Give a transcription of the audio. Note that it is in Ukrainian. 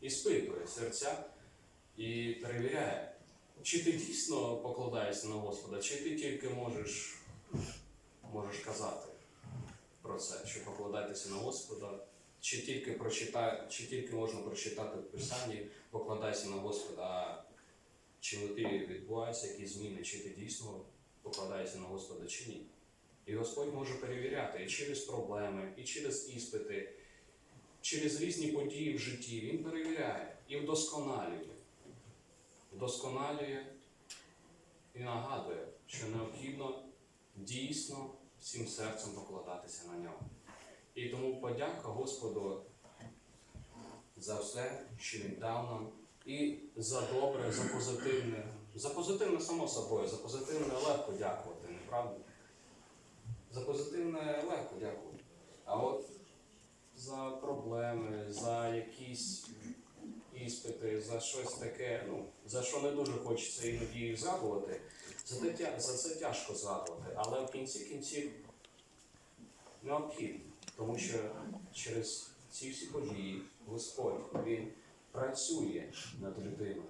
іспитує серця і перевіряє, чи ти дійсно покладаєшся на Господа, чи ти тільки можеш, можеш казати про це, що покладайтеся на Господа, чи тільки прочитай, чи тільки можна прочитати в Писанні, покладайся на Господа, а чи внутрі відбуваються якісь зміни, чи ти дійсно покладаєшся на Господа, чи ні. І Господь може перевіряти і через проблеми, і через іспити, через різні події в житті. Він перевіряє і вдосконалює. Вдосконалює і нагадує, що необхідно дійсно всім серцем покладатися на нього. І тому подяка Господу за все, що Він дав нам, і за добре, за позитивне. За позитивне, само собою, за позитивне легко дякувати, не правда? За позитивне легко дякувати. Проблеми, за якісь іспити, за щось таке, ну, за що не дуже хочеться іноді згадувати, за, те, за це тяжко згадувати. Але в кінці кінців необхідно, тому що через ці всі події Господь Він працює над людиною.